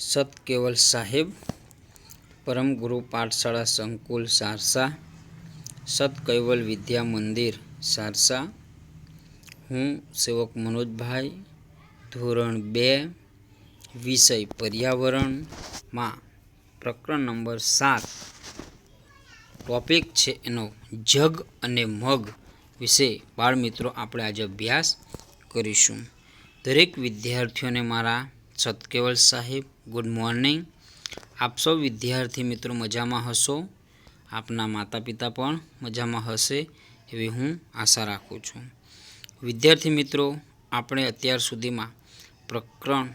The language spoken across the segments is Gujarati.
સત કેવલ સાહેબ, પરમ ગુરુ પાઠશાળા સંકુલ સારસા, સત કૈવલ વિદ્યા મંદિર સારસા, હું સેવક મનોજભાઈ, ધોરણ બે, વિષય પર્યાવરણમાં પ્રકરણ નંબર સાત. ટોપિક છે એનો જગ અને મગ વિશે બાળમિત્રો આપણે આજે અભ્યાસ કરીશું. દરેક વિદ્યાર્થીઓને મારા સતકેવલ સાહેબ ગુડ મોર્નિંગ. આપ સૌ વિદ્યાર્થી મિત્રો મજામાં હશો? આપના માતા પિતા પણ મજામાં હશે એવી હું આશા રાખું છું. વિદ્યાર્થી મિત્રો, આપણે અત્યાર સુધીમાં પ્રકરણ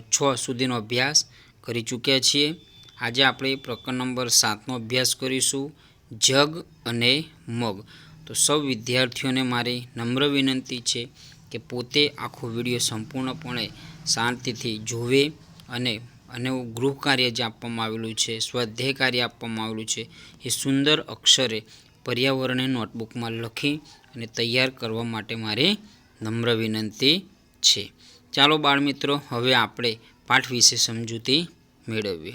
છ સુધીનો અભ્યાસ કરી ચૂક્યા છીએ. આજે આપણે પ્રકરણ નંબર સાતનો અભ્યાસ કરીશું, જગ અને મગ. તો સૌ વિદ્યાર્થીઓને મારી નમ્ર વિનંતી છે કે પોતે આખો વીડિયો સંપૂર્ણપણે શાંતિથી જોવે અને અને ગૃહ કાર્ય જે આપવામાં આવેલું છે, સ્વાધ્યાય કાર્ય આપવામાં આવેલું છે, એ સુંદર અક્ષરે પર્યાવરણે નોટબુકમાં લખી અને તૈયાર કરવા માટે મારી નમ્ર વિનંતી છે. ચાલો બાળમિત્રો, હવે આપણે પાઠ વિશે સમજૂતી મેળવીએ.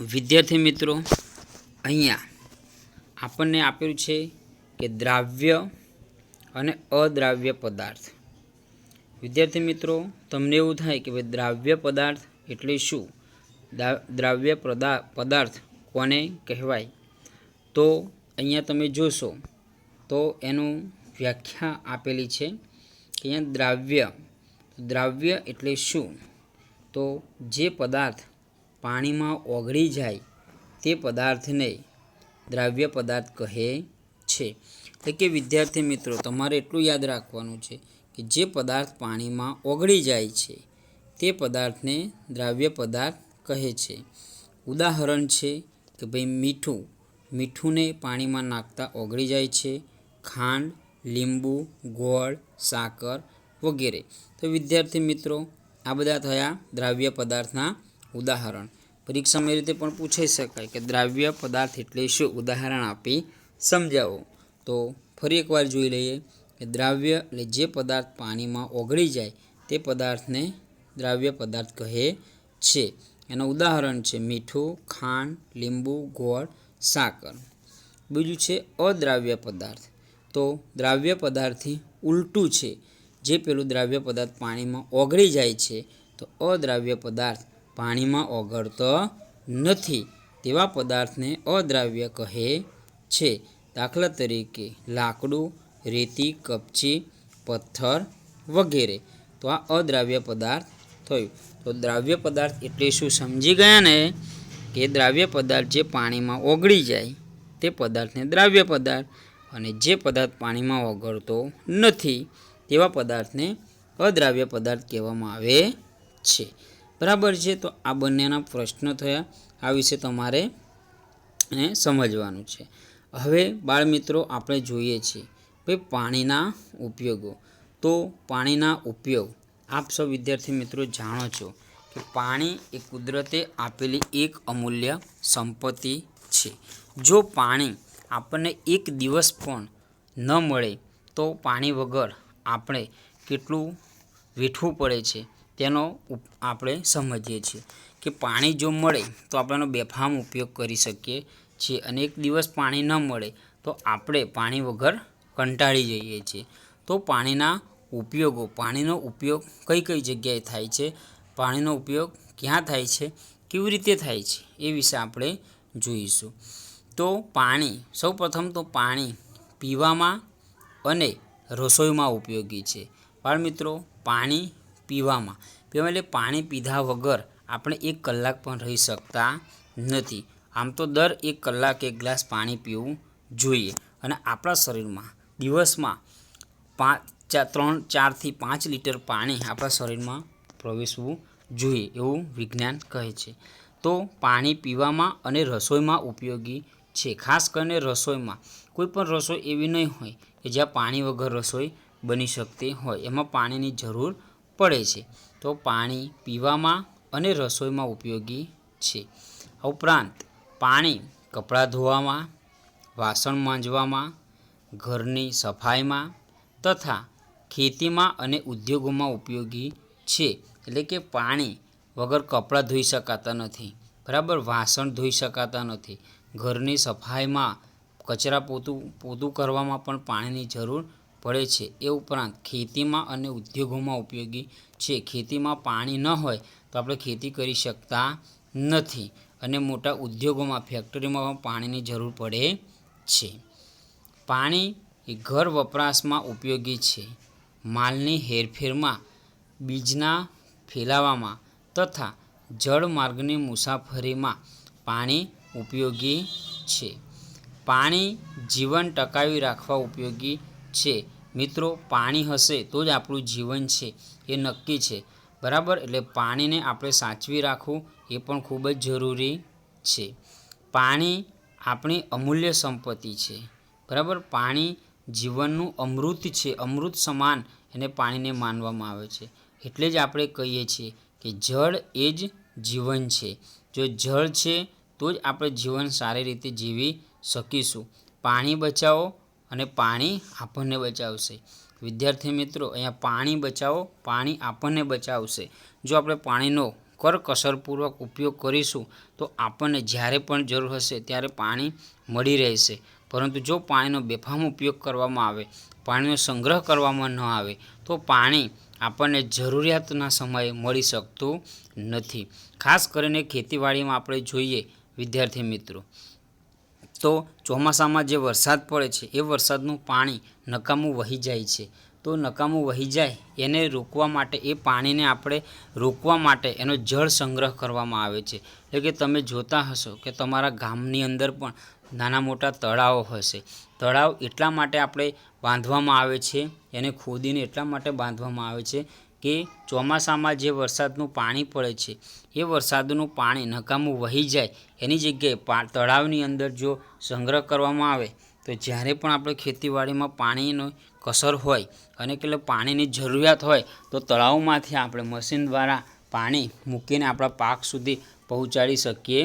વિદ્યાર્થી મિત્રો, અહીંયા આપણને આપેલું છે કે દ્રાવ્ય અને અદ્રાવ્ય પદાર્થ. વિદ્યાર્થી મિત્રો, તમને એવું થાય કે ભાઈ દ્રાવ્ય પદાર્થ એટલે શું? દ્રાવ્ય પદા- પદાર્થ કોને કહેવાય? તો અહીંયા તમે જોશો, તો એનું વ્યાખ્યા આપેલી છે કે અહીંયા દ્રાવ્ય દ્રાવ્ય એટલે શું? તો જે પદાર્થ પાણીમાં ઓગળી જાય, તે પદાર્થને દ્રાવ્ય પદાર્થ કહે છે. એટલે કે વિદ્યાર્થી મિત્રો, તમારે એટલું યાદ રાખવાનું છે કે જે પદાર્થ પાણીમાં ઓગળી જાય છે, તે પદાર્થને દ્રાવ્ય પદાર્થ કહે છે. ઉદાહરણ છે કે ભાઈ મીઠું. મીઠુંને પાણીમાં નાખતા ઓગળી જાય છે, ખાંડ, લીંબુ, ગોળ, સાકર વગેરે. તો વિદ્યાર્થી મિત્રો, આ બધા થયા દ્રાવ્ય પદાર્થના ઉદાહરણ. પરીક્ષામાં એ રીતે પણ પૂછાઈ શકાય કે દ્રાવ્ય પદાર્થ એટલે શું? ઉદાહરણ આપી સમજાવો. તો ફરી એકવાર જોઈ લઈએ. કે દ્રાવ્ય એટલે જે પદાર્થ પાણીમાં ઓગળી જાય તે પદાર્થને દ્રાવ્ય પદાર્થ કહે છે. એનું ઉદાહરણ છે મીઠું, ખાંડ, લીંબુ, ગોળ, સાકર. બીજું છે અદ્રાવ્ય પદાર્થ. તો દ્રાવ્ય પદાર્થથી ઉલટું છે. જે પેલું દ્રાવ્ય પદાર્થ પાણીમાં ઓગળી જાય છે, તો અદ્રાવ્ય પદાર્થ પાણીમાં ઓગળતો નથી. તેવા પદાર્થને અદ્રાવ્ય કહે છે. દાખલા તરીકે લાકડું રેતી, કપચી, પથ્થર વગેરે. તો આ અદ્રાવ્ય પદાર્થ થયું. તો દ્રાવ્ય પદાર્થ એટલે શું સમજી ગયા ને? કે દ્રાવ્ય પદાર્થ જે પાણીમાં ઓગળી જાય, તે પદાર્થને દ્રાવ્ય પદાર્થ અને જે પદાર્થ પાણીમાં ઓગળતો નથી, તેવા પદાર્થને અદ્રાવ્ય પદાર્થ કહેવામાં આવે છે. બરાબર છે? તો આ બંનેના પ્રશ્નો થયા. આ વિશે તમારે સમજવાનું છે. હવે બાળમિત્રો, આપણે જોઈએ છીએ ભાઈ પાણીના ઉપયોગો. તો પાણીના ઉપયોગ. આપ સૌ વિદ્યાર્થી મિત્રો જાણો છો કે પાણી એ કુદરતે આપેલી એક અમૂલ્ય સંપત્તિ છે. જો પાણી આપણને એક દિવસ પણ ન મળે, તો પાણી વગર આપણે કેટલું વેઠવું પડે છે તેનો આપણે સમજીએ છીએ કે પાણી જો મળે, તો આપણે એનો બેફામ ઉપયોગ કરી શકીએ છીએ અને એક દિવસ પાણી ન મળે, તો આપણે પાણી વગર કંટાળી જઈએ છીએ. તો પાણીના ઉપયોગો, પાણીનો ઉપયોગ કઈ કઈ જગ્યાએ થાય છે? પાણીનો ઉપયોગ ક્યાં થાય છે? કેવી રીતે થાય છે? એ વિશે આપણે જોઈશું. તો પાણી, સૌપ્રથમ તો પાણી પીવામાં અને રસોઈમાં ઉપયોગી છે. બાળમિત્રો, પાણી પીવામાં. પીવામાં એટલે પાણી પીધા વગર આપણે એક કલાક પણ રહી શકતા નથી. આમ તો દર એક કલાક એક ગ્લાસ પાણી પીવું જોઈએ. અને આપણા શરીરમાં દિવસમાં પાંચ, ચા, ત્રણ, ચારથી પાંચ લીટર પાણી આપણા શરીરમાં પ્રવેશવું જોઈએ એવું વિજ્ઞાન કહે છે. તો પાણી પીવામાં અને રસોઈમાં ઉપયોગી છે. ખાસ કરીને રસોઈમાં. કોઈ પણ રસોઈ એવી નહીં હોય કે જ્યાં પાણી વગર રસોઈ બની શકતી હોય. એમાં પાણીની જરૂર પડે છે. તો પાણી પીવામાં અને રસોઈમાં ઉપયોગી છે. ઉપરાંત પાણી કપડાં ધોવામાં, વાસણ માંજવામાં ઘરની સફાઈમાં તથા ખેતીમાં અને ઉદ્યોગોમાં ઉપયોગી છે. એટલે કે પાણી વગર કપડાં ધોઈ શકાતા નથી. બરાબર? વાસણ ધોઈ શકાતા નથી. ઘરની સફાઈમાં કચરા પોતું પોતું કરવામાં પણ પાણીની જરૂર પડે છે. એ ઉપરાંત ખેતીમાં અને ઉદ્યોગોમાં ઉપયોગી છે. ખેતીમાં પાણી ન હોય તો આપણે ખેતી કરી શકતા નથી અને મોટા ઉદ્યોગોમાં, ફેક્ટરીમાં પણ પાણીની જરૂર પડે છે. પાણી એ ઘર વપરાશમાં ઉપયોગી છે. માલની હેરફેરમાં, બીજના ફેલાવામાં તથા જળમાર્ગની મુસાફરીમાં પાણી ઉપયોગી છે. પાણી જીવન ટકાવી રાખવા ઉપયોગી છે. મિત્રો, પાણી હશે તો જ આપણું જીવન છે, એ નક્કી છે. બરાબર? એટલે પાણીને આપણે સાચવી રાખવું એ પણ ખૂબ જ જરૂરી છે. પાણી આપણી અમૂલ્ય સંપત્તિ છે. બરાબર? પાણી જીવનનું અમૃત છે. અમૃત સમાન એને પાણીને માનવામાં આવે છે. એટલે જ આપણે કહીએ છીએ કે જળ એ જ જીવન છે. જો જળ છે તો જ આપણે જીવન સારી રીતે જીવી શકીશું. પાણી બચાવો અને પાણી આપણને બચાવશે. વિદ્યાર્થી મિત્રો, અહીંયા પાણી બચાવો, પાણી આપણને બચાવશે. જો આપણે પાણીનો કરકસરપૂર્વક ઉપયોગ કરીશું તો આપણને જ્યારે પણ જરૂર હશે ત્યારે પાણી મળી રહેશે. પરંતુ જો પાણીનો બેફામ ઉપયોગ કરવામાં આવે, પાણીનો સંગ્રહ કરવામાં ન આવે, તો પાણી આપણને જરૂરિયાતના સમયે મળી શકતું નથી. ખાસ કરીને ખેતીવાડીમાં આપણે જોઈએ, વિદ્યાર્થી મિત્રો, તો ચોમાસામાં જે વરસાદ પડે છે, એ વરસાદનું પાણી નકામું વહી જાય છે. તો નકામું વહી જાય, એને રોકવા માટે, એ પાણીને આપણે રોકવા માટે એનો જળ સંગ્રહ કરવામાં આવે છે. એટલે કે તમે જોતા હશો કે તમારા ગામની અંદર પણ નાના મોટા તળાવો હશે. તળાવ એટલા માટે આપણે બાંધવામાં આવે છે, એને ખોદીને એટલા માટે બાંધવામાં આવે છે કે ચોમાસામાં જે વરસાદનું પાણી પડે છે, એ વરસાદનું પાણી નકામું વહી જાય, એની જગ્યાએ તળાવની અંદર જો સંગ્રહ કરવામાં આવે, તો જ્યારે પણ આપણે ખેતીવાડીમાં પાણીનો કસર હોય અને કે પાણીની જરૂરિયાત હોય, તો તળાવમાંથી આપણે મશીન દ્વારા પાણી મૂકીને આપણા પાક સુધી પહોંચાડી શકીએ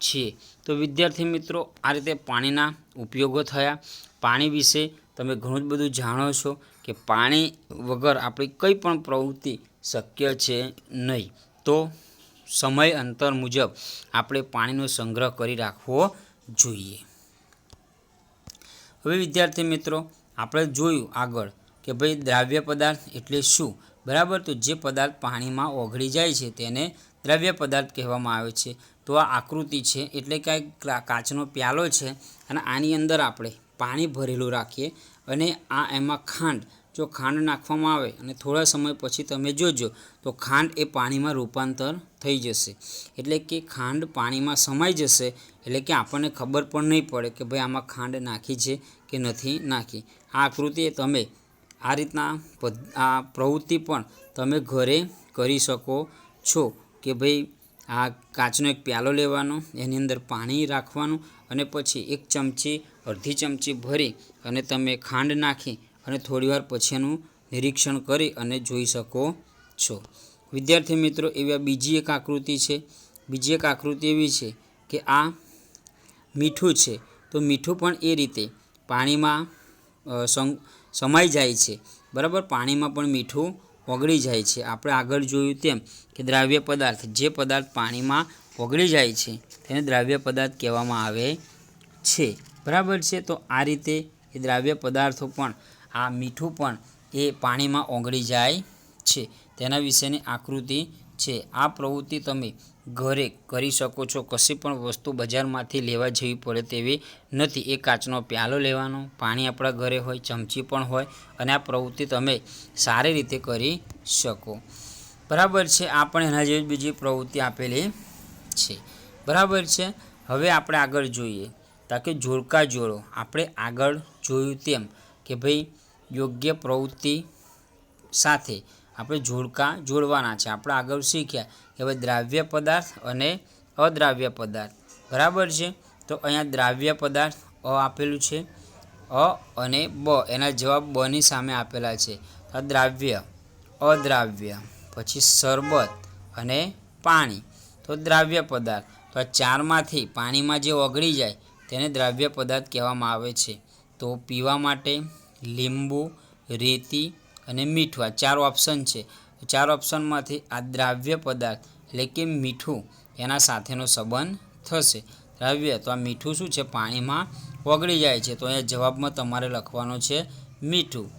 છીએ. તો વિદ્યાર્થી મિત્રો, આ રીતે પાણીના ઉપયોગો થયા. પાણી વિશે તમે ઘણું જ બધું જાણો છો કે પાણી વગર આપણી કંઈ પણ પ્રવૃત્તિ શક્ય છે નહીં. તો સમય અંતર મુજબ આપણે પાણીનો સંગ્રહ કરી રાખવો જોઈએ. હવે વિદ્યાર્થી મિત્રો, આપણે જોયું આગળ કે ભાઈ દ્રાવ્ય પદાર્થ એટલે શું? બરાબર? તો જે પદાર્થ પાણીમાં ઓગળી જાય છે તેને દ્રાવ્ય પદાર્થ કહેવામાં આવે છે. તો આ આકૃતિ છે, એટલે કે કાચનો પ્યાલો છે અને આની અંદર આપણે પાણી ભરેલું રાખીએ અને આ એમાં ખાંડ, જો ખાંડ નાખવામાં આવે અને થોડા સમય પછી તમે જોજો, તો ખાંડ એ પાણીમાં રૂપાંતર થઈ જશે. એટલે કે ખાંડ પાણીમાં સમાઈ જશે, એટલે કે આપણને ખબર પણ નહીં પડે કે ભાઈ આમાં ખાંડ નાખી છે કે નથી નાખી. આ આકૃતિ તમે આ રીતના આ પ્રવૃત્તિ પણ તમે ઘરે કરી શકો છો કે ભાઈ આ કાચનો એક પ્યાલો લેવાનો, એની અંદર પાણી રાખવાનું અને પછી એક ચમચી, અડધી ચમચી ભરી અને તમે ખાંડ નાખી અને થોડીવાર પછી એનું નિરીક્ષણ કરી અને જોઈ શકો છો. વિદ્યાર્થી મિત્રો, એવી બીજી એક આકૃતિ છે. બીજી એક આકૃતિ એવી છે કે આ મીઠું છે. તો મીઠું પણ એ રીતે પાણીમાં સમાઈ જાય છે. બરાબર? પાણીમાં પણ મીઠું ઓગળી જાય છે. આપણે આગળ જોયું તેમ કે દ્રાવ્ય પદાર્થ, જે પદાર્થ પાણીમાં ઓગળી જાય છે, તેને દ્રાવ્ય પદાર્થ કહેવામાં આવે છે. બરાબર છે? તો આ રીતે એ દ્રાવ્ય પદાર્થો પણ, આ મીઠું પણ એ પાણીમાં ઓગળી જાય છે. તેના વિશેની આકૃતિ છે. આ પ્રવૃત્તિ તમે ઘરે કરી શકો છો. કશી પણ વસ્તુ બજારમાંથી લેવા જેવી પડે તેવી નથી. એ કાચનો પ્યાલો લેવાનો, પાણી આપણા ઘરે હોય, ચમચી પણ હોય અને આ પ્રવૃત્તિ તમે સારી રીતે કરી શકો. બરાબર છે, આ પણ એના જેવી બીજી પ્રવૃત્તિ આપેલી છે. બરાબર છે, હવે આપણે આગળ જોઈએ. તાકે જોડકા જોડો આપણે આગળ જોયું તેમ કે ભાઈ યોગ્ય પ્રવૃત્તિ સાથે આપણે જોડકા જોડવાના છે. આપણે આગળ શીખ્યા કે ભાઈ દ્રાવ્ય પદાર્થ અને અદ્રાવ્ય પદાર્થ. બરાબર છે? તો અહીંયા દ્રાવ્ય પદાર્થ અ આપેલું છે, અ અને બ. એના જવાબ બની સામે આપેલા છે. દ્રાવ્ય, અદ્રાવ્ય, પછી શરબત અને પાણી. તો દ્રાવ્ય પદાર્થ. તો આ ચારમાંથી પાણીમાં જે ઓગળી જાય તેને દ્રાવ્ય પદાર્થ કહેવામાં આવે છે. તો પીવા માટે લીંબુ, રેતી અને મીઠું, આ ચાર ઓપ્શન છે. ચાર ઓપ્શનમાંથી આ દ્રાવ્ય પદાર્થ, એટલે કે મીઠું, એના સાથેનો સંબંધ થશે. દ્રાવ્ય, તો આ મીઠું શું છે? પાણીમાં ઓગળી જાય છે. તો અહીંયા જવાબમાં તમારે લખવાનો છે મીઠું.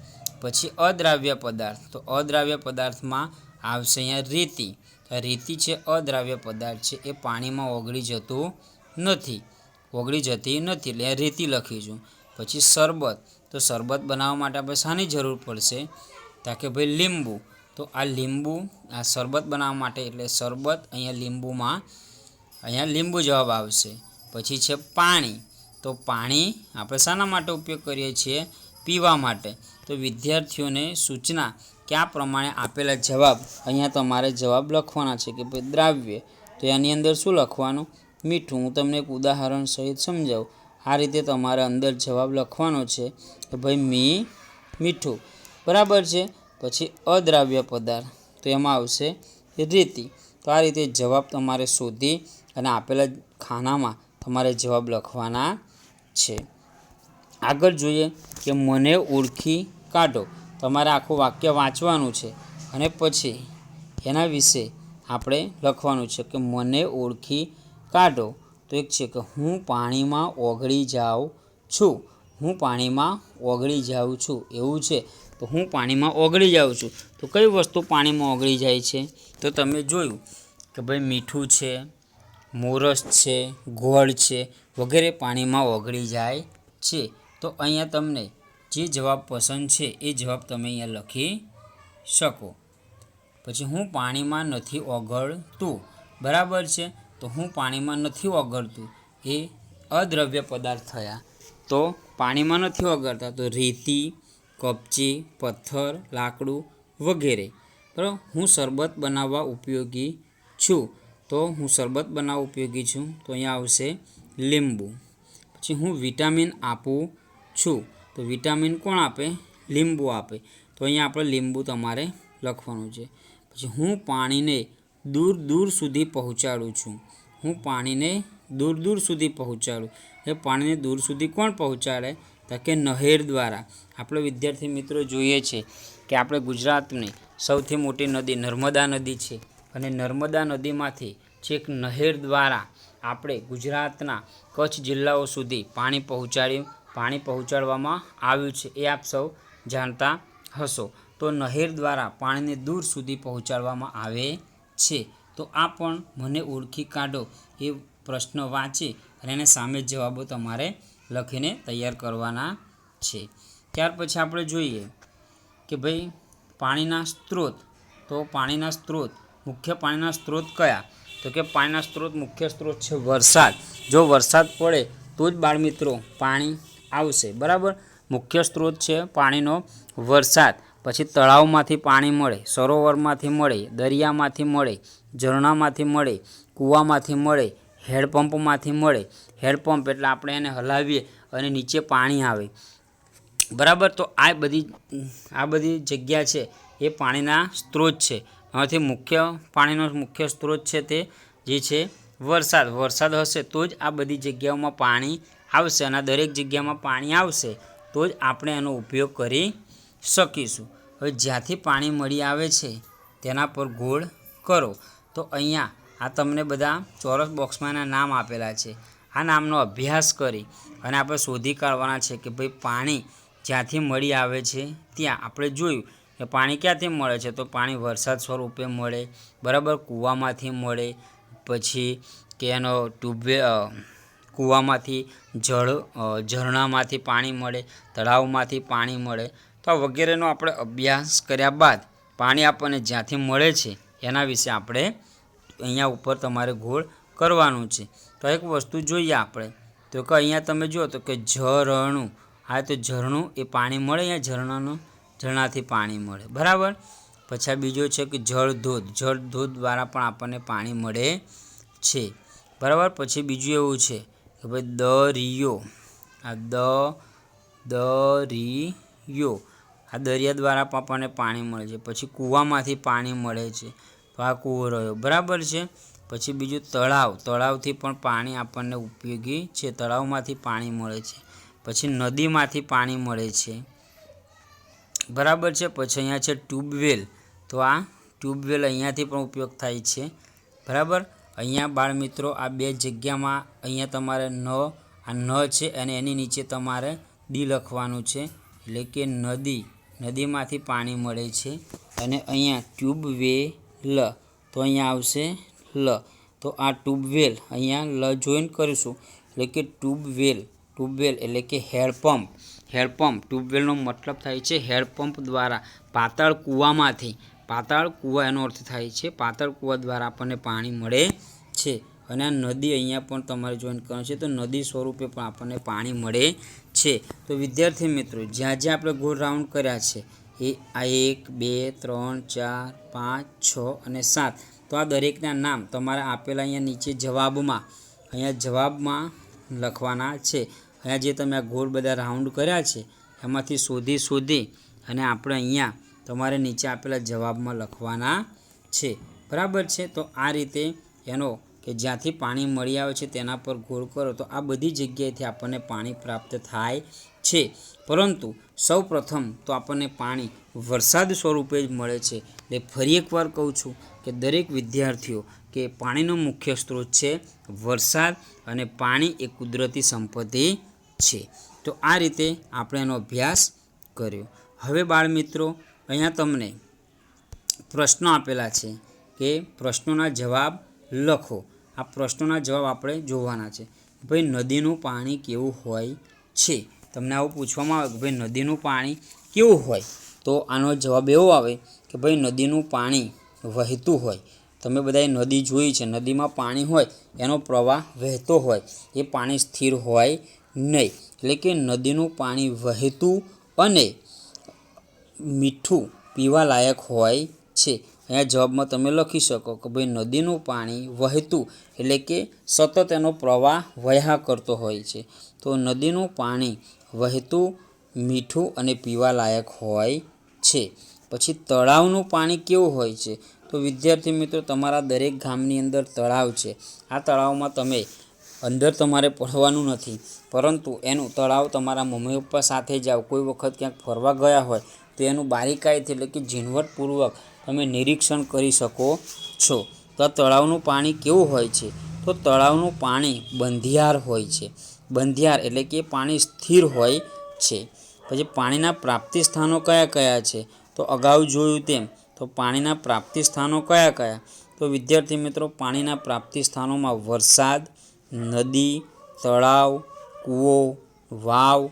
પછી અદ્રાવ્ય પદાર્થ, તો અદ્રાવ્ય પદાર્થમાં આવશે અહીંયા રેતી. રેતી છે અદ્રાવ્ય પદાર્થ છે. એ પાણીમાં ઓગળી જતું નથી. ઓગળી જતી નથી, એટલે રેતી લખીશું. પછી શરબત, તો શરબત બનાવવા માટે આપણે શાની જરૂર પડશે? તા કે ભાઈ લીંબુ. તો આ લીંબુ, આ શરબત બનાવવા માટે એટલે શરબત અહીંયા લીંબુમાં, અહીંયા લીંબુ જવાબ આવશે. પછી છે પાણી. તો પાણી આપણે શાના માટે ઉપયોગ કરીએ છીએ? પીવા માટે. તો વિદ્યાર્થીઓને સૂચના કયા પ્રમાણે આપેલા જવાબ? અહીંયા તમારે જવાબ લખવાના છે કે ભાઈ દ્રાવ્ય. તો એની અંદર શું લખવાનું? મીઠું. હું તમને એક ઉદાહરણ સહિત સમજાવું. આ રીતે તમારે અંદર જવાબ લખવાનો છે કે ભાઈ મી, મીઠું. બરાબર છે? પછી અદ્રાવ્ય પદાર્થ. તો એમાં આવશે રેતી. તો આ રીતે જવાબ તમારે શોધી અને આપેલા ખાનામાં તમારે જવાબ લખવાના છે. આગળ જોઈએ કે મને ઓળખી કાઢો. તમારે આખું વાક્ય વાંચવાનું છે અને પછી એના વિશે આપણે લખવાનું છે કે મને ઓળખી કાઢો. તો એક છે કે હું પાણીમાં ઓગળી જાઉં છું. હું પાણીમાં ઓગળી જાઉં છું. એવું છે. તો હું પાણીમાં ઓગળી જાઉં છું. તો કઈ વસ્તુ પાણીમાં ઓગળી જાય છે? તો તમે જોયું કે ભાઈ મીઠું છે, મોરસ છે, ગોળ છે, વગેરે પાણીમાં ઓગળી જાય છે. તો અહીંયા તમને જે જવાબ પસંદ છે એ જવાબ તમે અહીંયા લખી શકો. પછી હું પાણીમાં નથી ઓગળતું. બરાબર છે? તો હું પાણીમાં નથી ઓગળતું. એ અદ્રવ્ય પદાર્થ થયા. તો પાણીમાં નથી ઓગળતા. તો રેતી કપચી, પથ્થર, લાકડું વગેરે. બરાબર? હું શરબત બનાવવા ઉપયોગી છું. તો હું શરબત બનાવવા ઉપયોગી છું. તો અહીંયા આવશે લીંબુ. પછી હું વિટામિન આપું છું. તો વિટામિન કોણ આપે? લીંબુ આપે. તો અહીંયા આપણે લીંબુ તમારે લખવાનું છે. પછી હું પાણીને દૂર દૂર સુધી પહોંચાડું છું. હું પાણીને દૂર દૂર સુધી પહોંચાડું. એ પાણીને દૂર સુધી કોણ પહોંચાડે? તો કે નહેર દ્વારા. આપણે વિદ્યાર્થી મિત્રો જોઈએ છે કે આપણે ગુજરાતની સૌથી મોટી નદી નર્મદા નદી છે અને નર્મદા નદીમાંથી છેક નહેર દ્વારા આપણે ગુજરાતના કચ્છ જિલ્લાઓ સુધી પાણી પહોંચાડ્યું પાણી પહોંચાડવામાં આવ્યું છે. એ આપ સૌ જાણતા હશો. તો નહેર દ્વારા પાણીને દૂર સુધી પહોંચાડવામાં આવે છે. તો આ પણ મને ઓળખી કાઢો એ પ્રશ્ન વાંચી અને એને સામે જવાબો તમારે લખીને તૈયાર કરવાના છે. ત્યાર પછી આપણે જોઈએ કે ભાઈ પાણીના સ્ત્રોત, તો પાણીના સ્ત્રોત, મુખ્ય પાણીના સ્ત્રોત કયા? તો કે પાણીના સ્ત્રોત મુખ્ય સ્ત્રોત છે વરસાદ. જો વરસાદ પડે તો જ બાળમિત્રો પાણી આવશે. બરાબર? મુખ્ય સ્ત્રોત છે પાણીનો વરસાદ. પછી તળાવમાંથી પાણી મળે, સરોવરમાંથી મળે, દરિયામાંથી મળે, ઝરણામાંથી મળે, કૂવામાંથી મળે હેડપંપમાંથી મળે હેડપંપ એટલે આપણે એને હલાવીએ અને નીચે પાણી આવે. બરાબર? તો આ બધી આ બધી જગ્યા છે એ પાણીના સ્ત્રોત છે. આમાંથી મુખ્ય, પાણીનો મુખ્ય સ્ત્રોત છે તે જે છે વરસાદ. વરસાદ હશે તો જ આ બધી જગ્યાઓમાં પાણી આવશે અને દરેક જગ્યામાં પાણી આવશે તો જ આપણે એનો ઉપયોગ કરી શકીશું. હવે જ્યાંથી પાણી મળી આવે છે તેના પર ગોળ કરો. તો અહીંયા આ તમને બધા ચોરસ બોક્સમાં એના નામ આપેલા છે. આ નામનો અભ્યાસ કરી અને આપણે શોધી કાઢવાના છે કે ભાઈ પાણી જ્યાંથી મળી આવે છે, ત્યાં. આપણે જોયું કે પાણી ક્યાંથી મળે છે? તો પાણી વરસાદ સ્વરૂપે મળે, બરાબર કૂવામાંથી મળે, પછી કે એનો ટ્યુબવે કૂવામાંથી જળ ઝરણામાંથી પાણી મળે, તળાવમાંથી પાણી મળે. તો વગેરેનો આપણે અભ્યાસ કર્યા બાદ પાણી આપણને જ્યાંથી મળે છે, એના વિશે આપણે અહીંયા ઉપર તમારે ગોળ કરવાનું છે. તો એક વસ્તુ જોઈએ આપણે. તો કે અહીંયા તમે જુઓ તો કે ઝરણું. હા, તો ઝરણું એ પાણી મળે અહીંયા? ઝરણાનું, ઝરણાથી પાણી મળે. બરાબર? પછી આ બીજો છે કે જળધોધ. જળધોધ દ્વારા પણ આપણને પાણી મળે છે. બરાબર? પછી બીજું એવું છે કે ભાઈ દરિયો. આ દ, દરિયો. આ દરિયા દ્વારા પણ આપણને પાણી મળે છે. પછી કૂવામાંથી પાણી મળે છે. તો આ કૂવો રહ્યો. બરાબર છે? પછી બીજું તળાવ. તળાવથી પણ પાણી આપણને ઉપયોગી છે. તળાવમાંથી પાણી મળે છે. પછી નદીમાંથી પાણી મળે છે. બરાબર છે? પછી અહીંયા છે ટ્યુબવેલ. તો આ ટ્યુબવેલ અહીંયાથી પણ ઉપયોગ થાય છે. બરાબર? અહીંયા બાળ મિત્રો, આ બે જગ્યામાં અહીંયા તમારે ન, આ ન છે અને એની નીચે તમારે ડી લખવાનું છે. એટલે કે નદી. નદીમાંથી પાણી મળે છે. અને અહીંયા ટ્યુબવેલ. તો અહીંયા આવશે લ. તો આ ટ્યુબવેલ અહીંયા લ જોઈન કરીશું. એટલે કે ટ્યુબવેલ ટ્યુબવેલ એટલે કે હેડપંપ હેડપંપ ટ્યુબવેલનો મતલબ થાય છે હેડપંપ દ્વારા પાતાળ કૂવામાંથી. પાતાળ કૂવા એનો અર્થ થાય છે પાતાળ કૂવા દ્વારા આપણને પાણી મળે છે. અને આ નદી અહીંયા પણ તમારે જોઈન કરવાનું છે. તો નદી સ્વરૂપે પણ આપણને પાણી મળે છે. તો વિદ્યાર્થી મિત્રો, જ્યાં જ્યાં આપણે ગોળ રાઉન્ડ કર્યા છે, એ આ એક, બે, ત્રણ, ચાર, પાંચ, છ અને સાત. તો આ દરેકના નામ તમારે આપેલા અહીંયા નીચે જવાબમાં, અહીંયા જવાબમાં લખવાના છે. અહીંયા જે તમે આ ગોળ બધા રાઉન્ડ કર્યા છે, એમાંથી શોધી શોધી અને આપણે અહીંયા તમારે નીચે આપેલા જવાબમાં લખવાના છે. બરાબર છે? તો આ રીતે એનો કે જ્યાંથી પાણી મળી આવે છે તેના પર ગોળ કરો તો આ બધી જગ્યાએથી આપણને પાણી પ્રાપ્ત થાય છે. પરંતુ સૌ પ્રથમ તો આપણને પાણી વરસાદ સ્વરૂપે જ મળે છે. એટલે ફરી એકવાર કહું છું કે દરેક વિદ્યાર્થીઓ કે પાણીનો મુખ્ય સ્ત્રોત છે વરસાદ અને પાણી એ કુદરતી સંપત્તિ છે. તો આ રીતે આપણે એનો અભ્યાસ કર્યો. હવે બાળ મિત્રો અહીંયા તમને પ્રશ્નો આપેલા છે કે પ્રશ્નોના જવાબ લખો. આ પ્રશ્નોના જવાબ આપણે જોવાના છે. ભાઈ, નદીનું પાણી કેવું હોય છે? તમને આવું પૂછવામાં આવે કે ભાઈ નદીનું પાણી કેવું હોય? તો આનો જવાબ એવો આવે કે ભાઈ નદીનું પાણી વહેતું હોય. તમે બધાએ નદી જોઈ છે, નદીમાં પાણી હોય, એનો પ્રવાહ વહેતો હોય, એ પાણી સ્થિર હોય નહીં. એટલે કે નદીનું પાણી વહેતું અને મીઠું પીવા લાયક હોય છે. અહીંયા જવાબમાં તમે લખી શકો કે ભાઈ નદીનું પાણી વહેતું એટલે કે સતત એનો પ્રવાહ વહ્યા કરતો હોય છે. તો નદીનું પાણી વહેતું, મીઠું અને પીવાલાયક હોય છે. પછી તળાવનું પાણી કેવું હોય છે? તો વિદ્યાર્થી મિત્રો, તમારા દરેક ગામની અંદર તળાવ છે. આ તળાવમાં તમે અંદર તમારે પડવાનું નથી. પરંતુ એનું તળાવ તમારા મમ્મી પપ્પા સાથે જાઓ. કોઈ વખત ક્યાંક ફરવા ગયા હોય, તો એનું બારીકાઈથી એટલે કે ઝીણવટપૂર્વક તમે નિરીક્ષણ કરી શકો છો. તો આ તળાવનું પાણી કેવું હોય છે? તો તળાવનું પાણી બંધિયાર હોય છે. બંધિયાર એટલે કે પાણી સ્થિર હોય છે. પછી પાણીના પ્રાપ્તિ સ્થાનો કયા કયા છે? તો અગાઉ જોયું તેમ, તો પાણીના પ્રાપ્તિ સ્થાનો કયા કયા? તો વિદ્યાર્થી મિત્રો, પાણીના પ્રાપ્તિ સ્થાનોમાં વરસાદ, નદી, તળાવ, કૂવો, વાવ,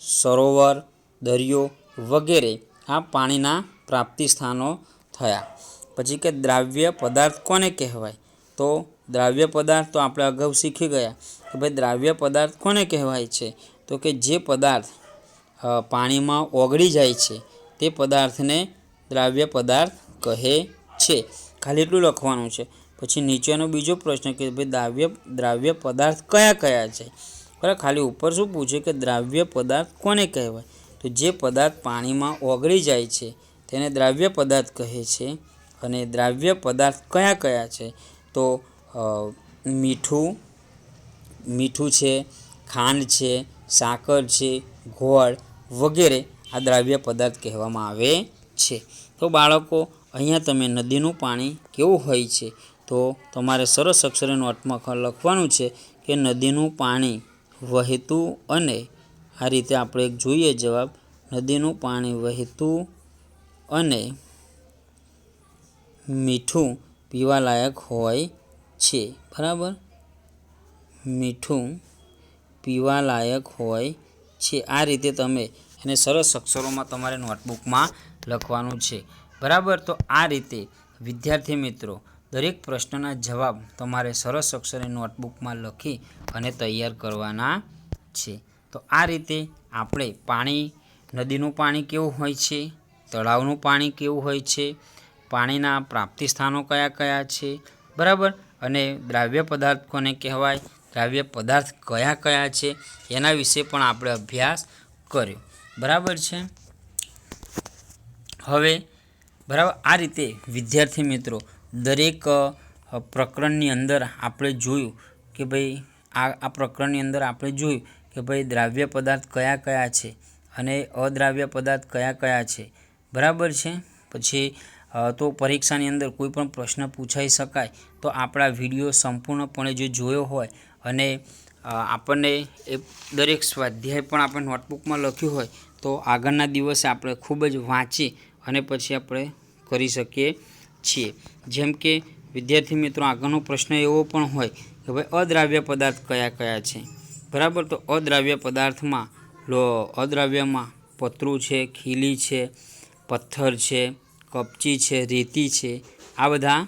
સરોવર, દરિયો વગેરે આ પાણીના પ્રાપ્તિ સ્થાનો થયા. પછી કે દ્રાવ્ય પદાર્થ કોને કહેવાય? તો દ્રાવ્ય પદાર્થ તો આપણે અગાઉ શીખી ગયા. કે ભાઈ દ્રાવ્ય પદાર્થ કોને કહેવાય છે? તો કે જે પદાર્થ પાણીમાં ઓગળી જાય છે, તે પદાર્થને દ્રાવ્ય પદાર્થ કહે છે. ખાલી એટલું લખવાનું છે. પછી નીચેનો બીજો પ્રશ્ન કે ભાઈ દ્રાવ્ય દ્રાવ્ય પદાર્થ કયા કયા છે? બરાબર, ખાલી ઉપર શું પૂછે કે દ્રાવ્ય પદાર્થ કોને કહેવાય? તો જે પદાર્થ પાણીમાં ઓગળી જાય છે, તેને દ્રાવ્ય પદાર્થ કહે છે. અને દ્રાવ્ય પદાર્થ કયા કયા છે? તો મીઠું મીઠું છે, ખાંડ છે, સાકર છે, ગોળ વગેરે આ દ્રાવ્ય પદાર્થ કહેવામાં આવે છે. તો બાળકો, અહીંયા તમે નદીનું પાણી કેવું હોય છે? તો તમારે સરસ અક્ષરે નોટમાં લખવાનું છે કે નદીનું પાણી વહેતું અને આ રીતે આપણે એક જોઈએ જવાબ, નદીનું પાણી વહેતું અને મીઠું પીવાલાયક હોય છે. બરાબર? મીઠું પીવાલાયક હોય છે. આ રીતે તમે એને સરસ અક્ષરોમાં તમારે નોટબુકમાં લખવાનું છે. બરાબર? તો આ રીતે, વિદ્યાર્થી મિત્રો, દરેક પ્રશ્નના જવાબ તમારે સરસ અક્ષરે નોટબુકમાં લખી અને તૈયાર કરવાના છે. તો આ રીતે આપણે પાણી, નદીનું પાણી કેવું હોય છે? તળાવનું પાણી કેવું હોય છે? પાણીના પ્રાપ્તિ સ્થાનો કયા કયા છે? બરાબર? અને દ્રાવ્ય પદાર્થ કોને કહેવાય દ્રાવ્ય પદાર્થ કયા કયા છે એના વિશે પણ આપણે અભ્યાસ કર્યો. બરાબર છે? હવે બરાબર આ રીતે વિદ્યાર્થી મિત્રો દરેક પ્રકરણની અંદર આપણે જોયું કે ભાઈ આ આ પ્રકરણની અંદર આપણે જોયું કે ભાઈ દ્રાવ્ય પદાર્થ કયા કયા છે અને અદ્રાવ્ય પદાર્થ કયા કયા છે. બરાબર છે? પછી તો પરીક્ષાની અંદર કોઈ પણ પ્રશ્ન પૂછાઈ શકાય તો આપણા વીડિયો સંપૂર્ણપણે જો જોયો હોય અને આપણને એ દરેક સ્વાધ્યાય પણ આપણે નોટબુકમાં લખ્યું હોય તો આગળના દિવસે આપણે ખૂબ જ વાંચી અને પછી આપણે કરી શકીએ છીએ. જેમ કે, વિદ્યાર્થી મિત્રો, આગળનો પ્રશ્ન એવો પણ હોય કે ભાઈ, અદ્રાવ્ય પદાર્થ કયા કયા છે? બરાબર? તો અદ્રાવ્ય પદાર્થમાં લો, અદ્રાવ્યમાં પતરું છે, ખીલી છે, પથ્થર છે, કપચી છે, રેતી છે, આ બધા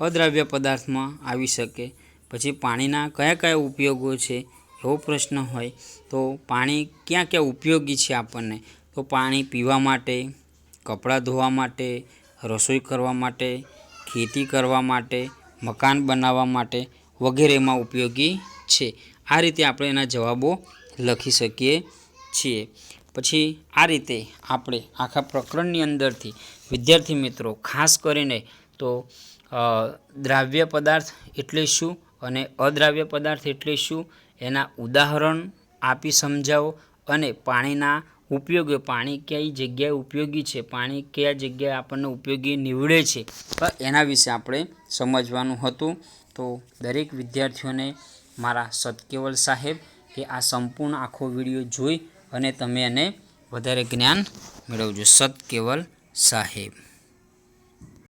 અદ્રાવ્ય પદાર્થમાં આવી શકે. પછી પાણીના કયા કયા ઉપયોગો છે એવો પ્રશ્ન હોય, તો પાણી ક્યાં ક્યાં ઉપયોગી છે આપણને? તો પાણી પીવા માટે, કપડાં ધોવા માટે, રસોઈ કરવા માટે, ખેતી કરવા માટે, મકાન બનાવવા માટે વગેરેમાં ઉપયોગી છે. આ રીતે આપણે એના જવાબો લખી શકીએ છીએ. પછી આ રીતે આપણે આખા પ્રકરણની અંદરથી, વિદ્યાર્થી મિત્રો, ખાસ કરીને તો દ્રાવ્ય પદાર્થ એટલે શું? અને અદ્રાવ્ય પદાર્થ એટલે શું? એના ઉદાહરણ આપી સમજાવો. અને પાણીના ઉપયોગો, પાણી કઈ જગ્યાએ ઉપયોગી છે? પાણી કયા જગ્યાએ આપણને ઉપયોગી નીવડે છે? એના વિશે આપણે સમજવાનું હતું. તો દરેક વિદ્યાર્થીઓને મારા સતકેવલ સાહેબ કે આ સંપૂર્ણ આખો વીડિયો જોઈ અને તમે એને વધારે જ્ઞાન મેળવજો. સતકેવલ સાહેબ.